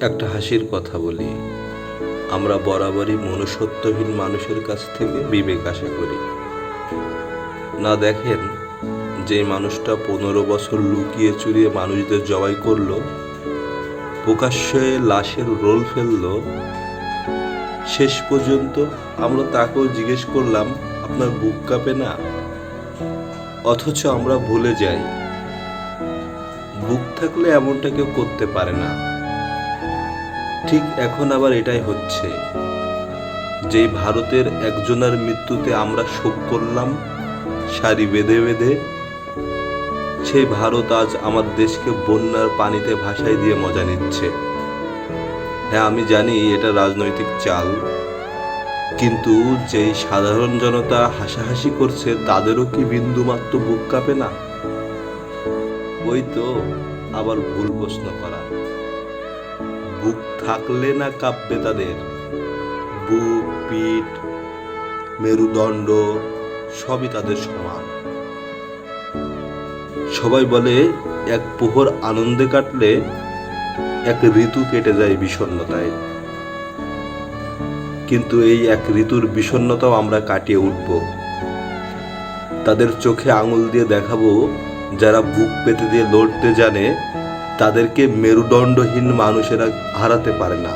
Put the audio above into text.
একটা হাসির কথা বলি। আমরা বরাবরই মনুষ্যত্বহীন মানুষের কাছ থেকে বিবেক আশা করি। না দেখেন, যে মানুষটা পনেরো বছর লুকিয়ে চুরিয়ে মানুষদের জবাই করল, প্রকাশ্যে লাশের রোল ফেলল, শেষ পর্যন্ত আমরা তাকেও জিজ্ঞেস করলাম, আপনার বুক কাঁপে না? অথচ আমরা ভুলে যাই। বুক থাকলে এমনটা কেউ করতে পারে না। ঠিক এখন আবার এটাই হচ্ছে। যেই ভারতের একজনের মৃত্যুতে আমরা শোক করলাম, সারি বেঁধে বেঁধে সেই ভারত আজ আমার দেশকে বন্যার পানিতে ভাসাই দিয়ে মজা নিচ্ছে। হ্যাঁ আমি জানি এটা রাজনৈতিক চাল, কিন্তু যেই সাধারণ জনতা হাসাহাসি করছে, তাদেরও কি বিন্দুমাত্র বুক কাঁপে না? ওই তো আবার ভুল প্রশ্ন করা। বুক থাকলে না কাঁপবে তাদের। বুক, পিঠ, মেরুদণ্ড সবই তাদের সমান। সবাই বলে, এক প্রহর আনন্দে কাটলে এক ঋতু কেটে যায় বিষণ্ণতায়। কিন্তু এই এক ঋতুর বিষণ্ণতাও আমরা কাটিয়ে উঠব। তাদের চোখে আঙুল দিয়ে দেখাবো, যারা বুক পেতে দিয়ে লড়তে জানে তাদেরকে মেরুদণ্ডহীন মানুষেরা হারাতে পারে না।